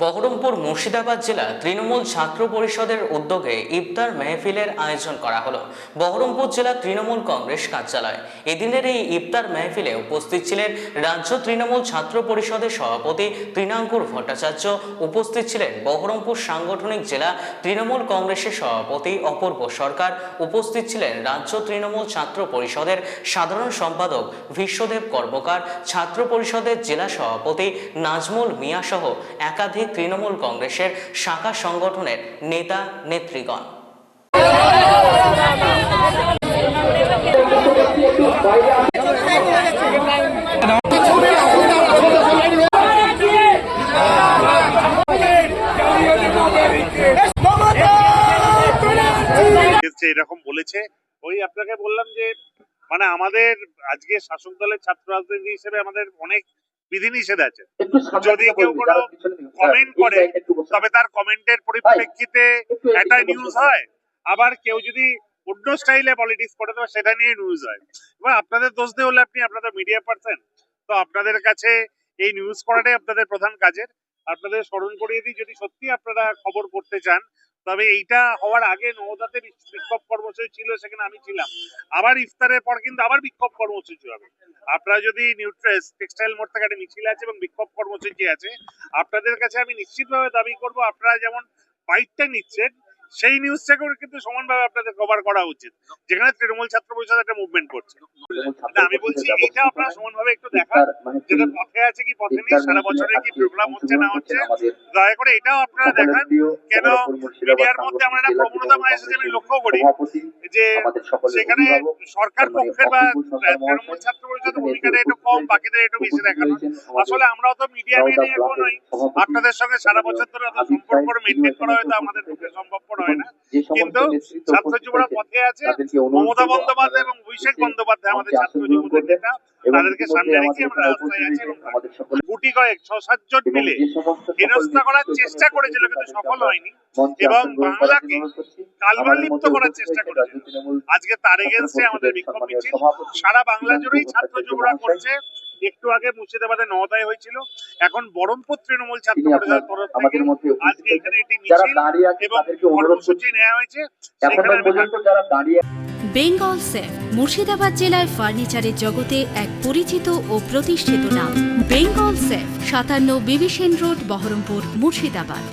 বহরমপুর মুর্শিদাবাদ জেলা তৃণমূল ছাত্র পরিষদের উদ্যোগে ইফতার মেহফিলের আয়োজন করা হলো। বহরমপুর জেলা তৃণমূল কংগ্রেস কার্যালয়। এদিনের এই ইফতার মেহফিলে উপস্থিত ছিলেন রাজ্য তৃণমূল ছাত্র পরিষদের সভাপতি তৃণাঙ্কুর ভট্টাচার্য, উপস্থিত ছিলেন বহরমপুর সাংগঠনিক জেলা তৃণমূল কংগ্রেসের সভাপতি অপূর্ব সরকার, উপস্থিত ছিলেন রাজ্য তৃণমূল ছাত্র পরিষদের সাধারণ সম্পাদক বিশ্বদেব কর্মকার, ছাত্র পরিষদের জেলা সভাপতি নাজমুল মিয়াসহ একাধিক তৃণমূল কংগ্রেসের শাখা সংগঠনের নেতা এসছে এরকম বলেছে, ওই আপনাকে বললাম যে মানে আমাদের আজকে শাসক দলের ছাত্র রাজনীতি হিসেবে আমাদের অনেক বিধিনিষেধ আছে। যদি কেউ কোনো কমেন্ট করে তবে তার কমেন্টের পরিপ্রেক্ষিতে একটা নিউজ হয়। আবার কেউ যদি অন্য স্টাইলে পলিটিক্স করে তবে সেটা নিয়ে নিউজ হয়। এবার আপনাদের দোষ দিয়ে হলে আপনি আপনাদের মিডিয়া পার্সন তো আপনাদের কাছে এই নিউজ করাটাই আপনাদের প্রধান কাজের। আপনাদের স্মরণ করিয়ে দিই যদি সত্যি আপনারা খবর পড়তে চান তবে এইটা হওয়ার আগে নওদাতে বিক্ষোভ কর্মসূচি ছিল, সেখানে আমি ছিলাম। আবার ইফতারের পর কিন্তু আবার বিক্ষোভ কর্মসূচি হবে। আপনারা যদি নিউট্রেস, টেক্সটাইল মোড় থেকে একটা মিছিল আছে এবং বিক্ষোভ কর্মসূচি আছে, আপনাদের কাছে আমি নিশ্চিতভাবে দাবি করব, আপনারা যেমন বাইকটা নিচ্ছেন সেই নিউজটাকেও কিন্তু সমানভাবে আপনাদের কভার করা উচিত। যেখানে তৃণমূল ছাত্র পরিষদ একটা মুভমেন্ট করছে। আমি বলছি এটা আপনারা সমানভাবে একটু দেখান যেটা পথে আছে কি পথে নেই সারা বছরে কি প্রোগ্রাম হচ্ছে না হচ্ছে? দয়া করে এটাও আপনারা দেখান কেন মিডিয়ার মধ্যে আমরা একটা প্রবণতা মনে এসেছে আমি লক্ষ্য করি যে সেখানে সরকার পক্ষের বা তৃণমূল ছাত্র পরিষদের ভূমিকাটা একটু কম বাকিদের একটু বেশি দেখানো। আসলে আমরাও তো মিডিয়া মেনে এখন নই আপনাদের সঙ্গে সারা বছর ধরে সম্পর্ক মেনটেন করা হয়তো আমাদের পক্ষে সম্ভবপর হয় না। কিন্তু ছাত্র যুবরা পথে আছে মমতা বন্দ্যোপাধ্যায় এবং অভিষেক বন্দ্যোপাধ্যায় আমাদের ছাত্র যুবদের নেতা তাদেরকে সামনে রেখে আমরা রাস্তায় আছি এবং গুটি কয়েক ছ সাতজন মিলে হেনস্থা করার চেষ্টা করেছিল কিন্তু সফল হয়নি। এবং বাংলাকে কালবালিপ্ত করার চেষ্টা করেছিল। আজকে তার এগেনস্টে আমাদের বিক্ষোভ মিছিল। সারা বাংলা জুড়েই ছাত্র যুবরা করছে। একটু আগে মুর্শিদাবাদে নওদায় হয়েছিল। এখন বহরমপুর তৃণমূল ছাত্র তিনি পরিষদের তরফ আমাদের থেকে মধ্যে আজকে এখানে একটি যারা মিছিল দাঁড়িয়ে আছে এবং তাদেরকে অনুরোধ কর্মসূচি করছি। নেওয়া হয়েছে এখন পর্যন্ত যারা দাঁড়িয়ে বেঙ্গল সেফ মুর্শিদাবাদ জেলায় ফার্নিচারের জগতে এক পরিচিত ও প্রতিষ্ঠিত নাম। বেঙ্গল সেফ সাতান্ন বিবিসেন রোড বহরমপুর মুর্শিদাবাদ।